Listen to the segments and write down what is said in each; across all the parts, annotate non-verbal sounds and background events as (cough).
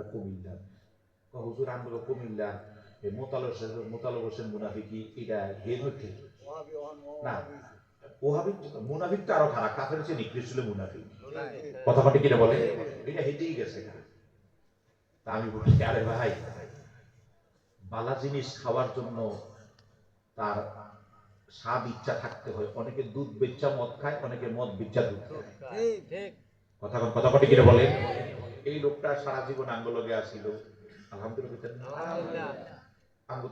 আমরা কুমিল্লার হুজুর আমরা কুমিল্লার এই মোতাল হোসেন মুনাফিকি এটা গেমের না ওহাবি মুনাফিকটা আরও খারাপ কাফের হচ্ছে নিকৃষ্ট ছিল মুনাফিক। কিনা বলে? এটা হেঁটেই গেছে তা আমি বলি আরে ভাই বালা জিনিস খাওয়ার জন্য তার স্বাদ ইচ্ছা থাকতে হয়। অনেকে দুধ বেচ্চা মদ খায় অনেকে মদ বেচ্চা দুধ খায়। কথা কথা কটি কিনে বলে? এই লোকটা সারা জীবন আঙ্গলগে আসিল আলহামদুলিল্লাহ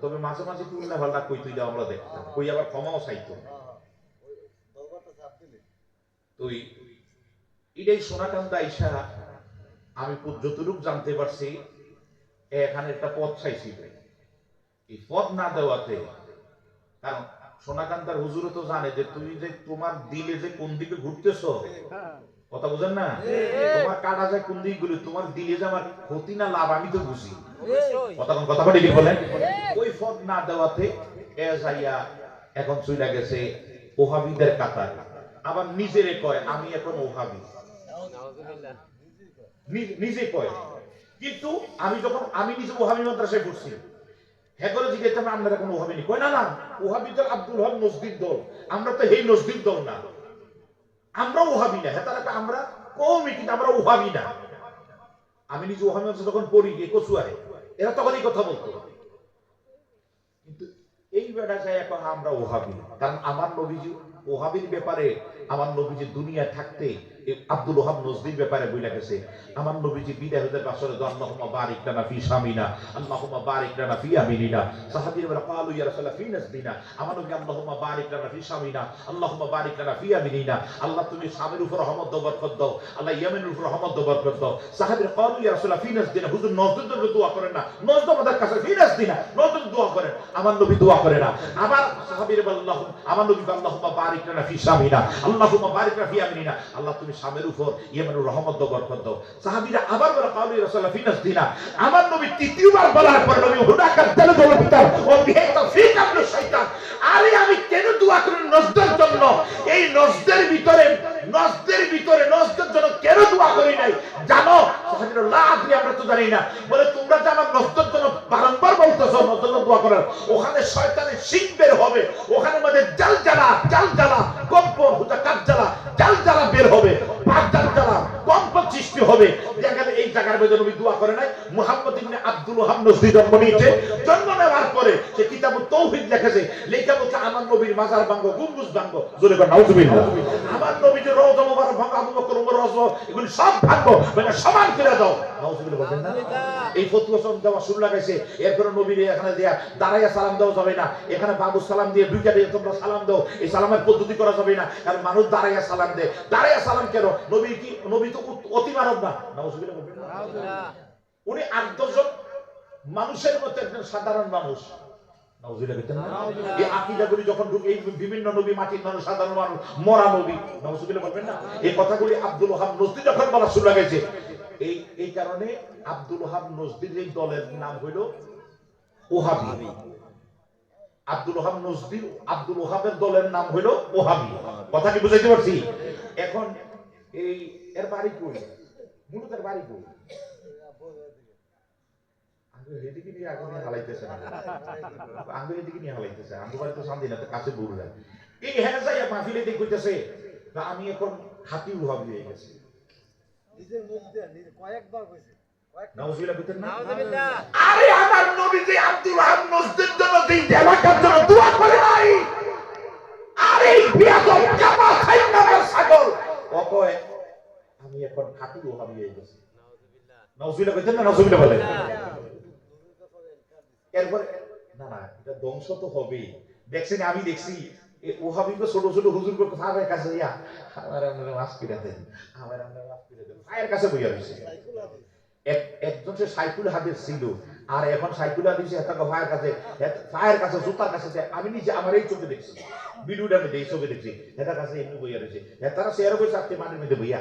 তবে মাঝে মাঝে না ভাল্লা কই তুই আমরা দেখতাম। কই আবার ক্ষমাও চাইতো তুই এটাই সোনাকান্দা আইসা, আমি যতটুক জানতে পারছি এখানে একটা পথ চাইছিল এই পথ না দেওয়াতে, কারণ সোনাকান্তার হুজুরও তো জানে যে তুমি যে তোমার দিলে যে কোন দিকে ঘুরতেছ কথা বুঝেন না? তোমার কাটা যায় কোন দিকে গুলি? তোমার দিলে যে আমার ক্ষতি না লাভ আমি তো বুঝি। কথা কোন কথা বলি বলেন? ওই পথ না দেওয়াতে এ যাইয়া এখন চইলা গেছে ওহাবিদের কাতার। আবার নিজেরে কয় আমি এখন ওহাবি। নিজে কয়। কিন্তু আমি যখন আমি নিজে ওহাবি মাদ্রাসায় পড়ছি হ্যাঁ জিজ্ঞেস আমরা এখন ওহাবি নি? কয় না না ওহাবি দল আব্দুল হক নজদির দল। আমরা তো এই নজদির দল না। আমরা ওহাবি না। হ্যাঁ আমরা কমই কিন্তু আমরা ওহাবি না। আমি নিজে ওহাবি যখন পড়ি, এ কচুয়ারে। এরা তখন এই কথা বলতো। কিন্তু এই বেড়া যায় এখন আমরা ওহাবি কারণ আমার নবীজি, ওহাবির ব্যাপারে আমার নবীজি দুনিয়া থাকতে এই আব্দুল ওহাব নজদির ব্যাপারে বইলা গেছে, আমার নবীজি বিদায় হতে বাসরে দো আল্লাহুম্মা বারিক লানা ফি শামিনা, আল্লাহুম্মা বারিক লানা ফি আমিনিনা সাহাবীরা বলে, ক্বালু ইয়া রাসূলুল্লাহ, ফি নাসদিনা আমার নবী আল্লাহুম্মা বারিক লানা ফি শামিনা, আল্লাহুম্মা বারিক লানা ফি আমিনিনা আল্লাহ তুমি শামের উপর রহমত দাও বরকত দাও, আল্লাহ ইয়েমেনের উপর রহমত দাও বরকত দাও। সাহাবীরা ক্বালু ইয়া রাসূলুল্লাহ, ফি নাসদিনা হুজুর নজদের দোয়া করেন না নজদ আমাদের কাছে ফি নাসদিনা নজদ দোয়া করেন, আমার নবী দোয়া করে না। আবার সাহাবীরা বলে, আল্লাহ আমার নবী আল্লাহুম্মা বারিক লানা ফি শামিনা, আল্লাহুম্মা বারিক লানা ফি আমিনিনা আল্লাহ তুমি শামের উপর, ইয়েমেনের রহমত বরকত দাও। সাহাবীরা আবার বলে ইয়া রাসূলুল্লাহ ফি নাসদিনা আমার নবী তৃতীয়বার বলার পর নবী হুনাকা তেল বলে পিতার ও বিহে তৌফিক আব্দুল শয়তান। আরে আমি কেন দোয়া করি নজদের জন্য? এই নজদের ভিতরে নজদের ভিতরে, নজদের জন্য কেন দোয়া করি নাই? জানো, সাহাবীরা লা আদরি আমরা তো জানি না। বলে, তোমরা যে আমার নজদের জন্য বারংবার বলতেছো, নজদের জন্য দোয়া করার। ওখানে শয়তানের সিং বের হবে। ওখানে মধ্যে জাল জ্বালা জাল জ্বালা কম্পন হুতা কাজ জ্বালা, জাল জ্বালা বের হবে। পাঁচ জাল কম্প সৃষ্টি হবে। এই জায়গার মধ্যে নবী দোয়া করে নাই। মুহাম্মদ ইবনে আব্দুল ওহাব নজদি জন্ম নিয়েছে। জন্ম নেওয়ার পরে সে কিতাবুত তৌহিদ লিখেছে, লেখা বলছে, আমার নবীর মাজার ভাঙ্গ, গুম্বুজ ভাঙ্গ, জোরে কর নাউজুবিল্লাহ আমার নবী যে রওজা মুবারক ভাঙ্গ, আবু বকর ওমর ওসমান এগুলি সব ভাঙ্গ মানে সমান করে দাও। নাউজুবিল্লাহ বলেন না। এই ফতুয়া সব দেওয়া শুরু লাগাইছে, এরপরে নবীর এখানে দেয়া দাঁড়াইয়া সালাম দেওয়া যাবে না, এখানে বাবু সালাম দিয়ে দুইটা দিয়ে তোমরা সালাম দাও, এই সালামের পদ্ধতি করা যাবে না, কারণ মানুষ দাঁড়াইয়া সালাম দেয়। দাঁড়াইয়া সালাম কেন? নবী কি, নবী তো অত- মানব না। নাউজুবিল্লাহ বলবেন না। উনি আট দশজন মানুষের মতো একজন সাধারণ মানুষ। নাউজুবিল্লাহ বলতেন না? এই আকিদাগুলি যখন এই বিভিন্ন নবী মাটির মানুষ সাধারণ মানুষ মরা নবী। বলবেন না? এই কথাগুলি আব্দুল ওহাব নজদি যখন বলা শুরু লাগাইছে। এই এই কারণে আব্দুল ওহাব নজদির এই দলের নাম হইল ওহাবি। আব্দুল ওহাব আব্দুল ওহাবের দলের নাম হইল ওহাবি। কথা কি বুঝাইতে পারছি? এখন এই এর বাড়ি কই? এর বাড়ি কই? আঙ্গুর এদিকে নিয়ে আগুন হালাইতেছে না। আঙ্গুর নিয়ে হালাইতেছে। আঙ্গুর বাড়ি তো শান্তি না তো কাছে দূর যায় এই হ্যাঁ যাই মাহফিলে দিক হইতেছে তা আমি এখন হাতি উহাবি হয়ে গেছি। নিজের মুখ দিয়ে নিজে কয়েকবার কইছে। আরে আমার নবী যে আব্দুল জন্য দিন এলাকার এটা ধ্বংস তো দেখছেন আমি দেখছি ছোট ছোট কাছে দেন আমার ফায়ার কাছে বইয়া একজন সে সাইকুল হাদিস ছিল আর এখন সাইকুল হাদিস কাছে কাছে জুতার কাছে আমি নিজে আমার এই চোখে দেখছি ভিডিওটা আমি এই চোখে দেখছি এটা কাছে এমনি বইয়া রয়েছে তারা শেয়ার করে চারটে মাটির মধ্যে বইয়া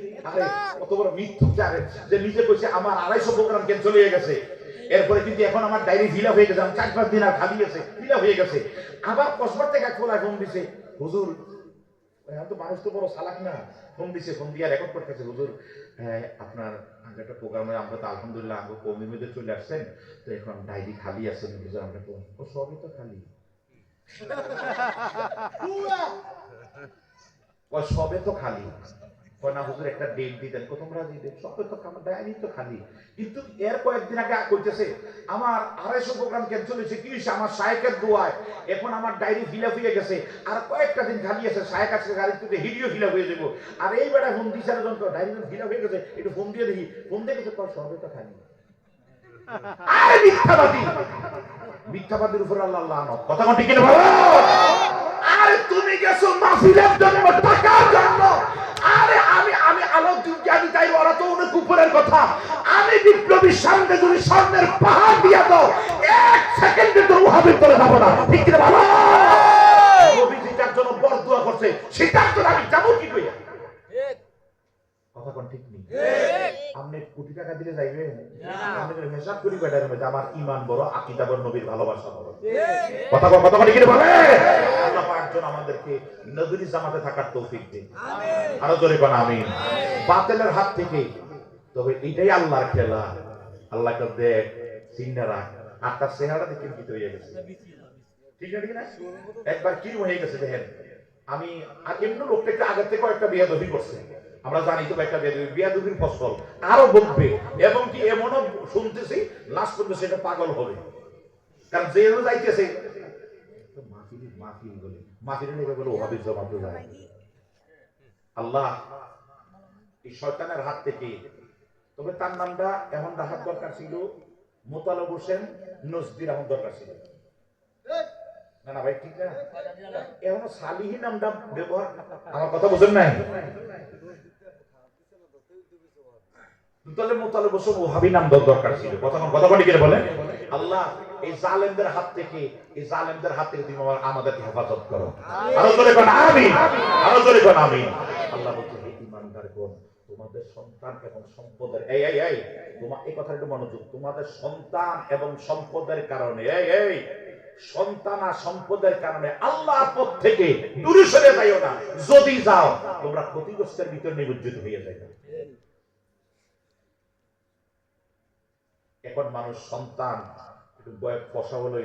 আরে কত বড় জানে যে নিজে কইছে আমার আড়াইশো প্রোগ্রাম ক্যান্সেল হয়ে গেছে। এরপরে কিন্তু এখন আমার ডায়েরি ফিলা হয়ে গেছে আমার চার পাঁচ দিন আর খালি গেছে ফিলা হয়ে গেছে। আবার কসবার থেকে খোলা ফোন দিছে হুজুর এখন তো মানুষ তো বড় চালাক না। ফোন দিছে ফোন দিয়ে রেকর্ড করতেছে হুজুর আপনার একটা প্রোগ্রামে আমরা তো আলহামদুলিল্লাহ আগে কমি মধ্যে চলে আসছেন তো এখন ডায়েরি খালি আছে হুজুর আমরা ও সবই তো খালি। (laughs) ওই সবে তো খালি। হুজুর একটা ডেট দিতেন কত সবে তো তো খালি। কিন্তু এর কয়েকদিন আগে কইতেছে আমার আড়াইশো প্রোগ্রাম ক্যান্সেল হয়েছে, কি হয়েছে? আমার সাহেকের দোয়ায়। এখন আমার ডায়েরি ফিল আপ হয়ে গেছে, আর কয়েকটা দিন খালি আছে সাহেক আজকে গাড়ি থেকে হিডিও ফিল আপ হয়ে যাব। আর এই বেড়া ফোন দিছে আর যন্ত্র ডায়েরি ফিল আপ হয়ে গেছে, একটু ফোন দিয়ে দেখি। ফোন দিয়ে গেছে তো খালি। মিথ্যাবাদী! মিথ্যাবাদীর উপর আল্লাহ লানত। কথা ঠিক বাবা তো কথা আমি বিপ্লবীর সামনে যদি স্বর্ণের পাহাড় দিয়া দাও এক সেকেন্ডে তো উহাবির করে যাব না। ঠিক কিনা নবীজি যার জন্য বর দোয়া করছে সেটার জন্য আমি যাব কি কইয়া ঠিক কথা কোন ঠিক নেই। আপনি কোটি টাকা দিলে যাইবে? হিসাব করি বেটার মধ্যে আমার ইমান বড় আকিদা বড় নবীর ভালোবাসা বড়। কথা বল কথা বলে কি বলে আল্লাহ পাক আমাদেরকে নবীর জামাতে থাকার তৌফিক দিন। আরও জোরে কোন আমিন। বাতিলের হাত থেকে তবে এটাই আল্লাহর খেলা। আল্লাহ কে দেখ চিন্তা রাখ। আর তার চেহারা দেখে গীত হয়ে গেছে। ঠিক না ঠিক না? একবার কি হয়ে গেছে দেখেন। আমি আর এমনি লোকটা একটু আগের থেকে একটা বিয়া দবি করছে। আমরা জানি তো একটা বিয়া বিয়া ফসল আরও বকবে। এবং কি এমনও শুনতেছি লাস্ট পর্যন্ত সেটা পাগল হবে। কারণ যে যাইতেছে। যায় আল্লাহ এই শয়তানের হাত থেকে তবে তার নামটা এমন রাখার দরকার ছিল মোতালব হোসেন নজদির এখন দরকার ছিল। না না, ভাই, ঠিক না? এখনও সালিহি নামটা ব্যবহার আমার কথা বুঝেন নাই? এই হাত থেকে এই হাত থেকে হেফাজত করো। আরও আমিন। আরও আমিন আল্লাহ বলছে হে ইমানদার কোন তোমাদের সন্তান এবং সম্পদের এই এই এই তোমার এই কথাটা একটু মনোযোগ। তোমাদের সন্তান এবং সম্পদের কারণে এই এই, সন্তান আর সম্পদের কারণে আল্লাহর পথ থেকে দূরে সরে যাইও না। যদি যাও, তোমরা ক্ষতিগ্রস্তের ভিতর নিমজ্জিত হয়ে যাবে এখন মানুষ সন্তান, একটু বয়স পশা হলো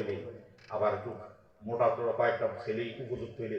আবার একটু মোটা তোটা কয়েকটা ছেলে উপযুক্ত হইলে